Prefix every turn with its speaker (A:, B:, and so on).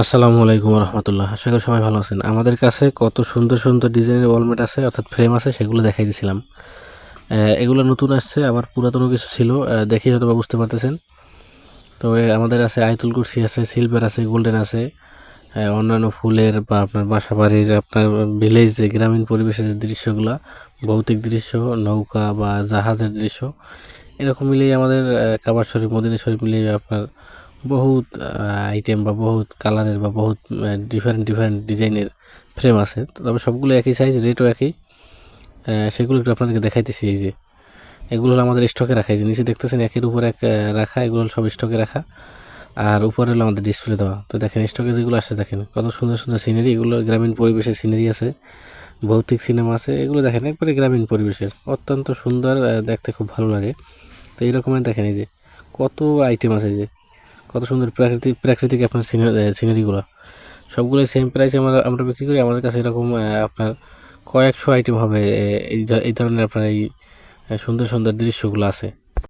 A: আসসালামু আলাইকুম রহমতুল্লাহ আশা করি সবাই ভালো আছেন। আমাদের কাছে কত সুন্দর সুন্দর ডিজাইনের ওয়ালমেট আছে, অর্থাৎ ফ্রেম আছে, সেগুলো দেখাই দিয়েছিলাম এগুলো নতুন আসছে, আবার পুরাতনও কিছু ছিল। দেখেই হয়তো বা বুঝতে পারতেছেন। তো আমাদের আছে আয়তুল কুরসি আছে, সিলভার আছে, গোল্ডেন আছে অন্যান্য ফুলের বা আপনার বাসা বাড়ির আপনার ভিলেজ, যে গ্রামীণ পরিবেশের যে দৃশ্যগুলো, ভৌতিক দৃশ্য, নৌকা বা জাহাজের দৃশ্য, এরকম মিলিয়ে আমাদের কাবার শরীফ, মদিনা শরীফ মিলিয়ে আপনার বহুত আইটেম বা বহুত কালারের বা বহুত ডিফারেন্ট ডিফারেন্ট ডিজাইনের ফ্রেম আছে। তবে সবগুলো একই সাইজ রেটও একই। সেগুলো একটু আপনাদেরকে দেখাইতেছি এই যে। এগুলো হলো আমাদের স্টকে রাখা। এই যে নিচে দেখতেছেন একের উপর এক রাখা, এগুলো সব স্টকে রাখা। আর উপরে হলো আমাদের ডিসপ্লে দেওয়া। তো দেখেন স্টকে যেগুলো আসছে, দেখেন কত সুন্দর সুন্দর সিনারি এগুলো গ্রামীণ পরিবেশের সিনারি আছে, ভৌতিক সিনেমা আছে। এগুলো দেখেন একবারে গ্রামীণ পরিবেশের। অত্যন্ত সুন্দর দেখতে খুব ভালো লাগে। তো এইরকমের দেখেন এই যে কত আইটেম আছে যে। কত সুন্দর প্রাকৃতিক প্রাকৃতিক আপনার সিনারিগুলো সবগুলো সেম প্রাইসে আমরা আমরা বিক্রি করি। আমাদের কাছে এরকম আপনার কয়েকশো আইটেম হবে এই ধরনের আপনার এই সুন্দর সুন্দর দৃশ্যগুলো আছে।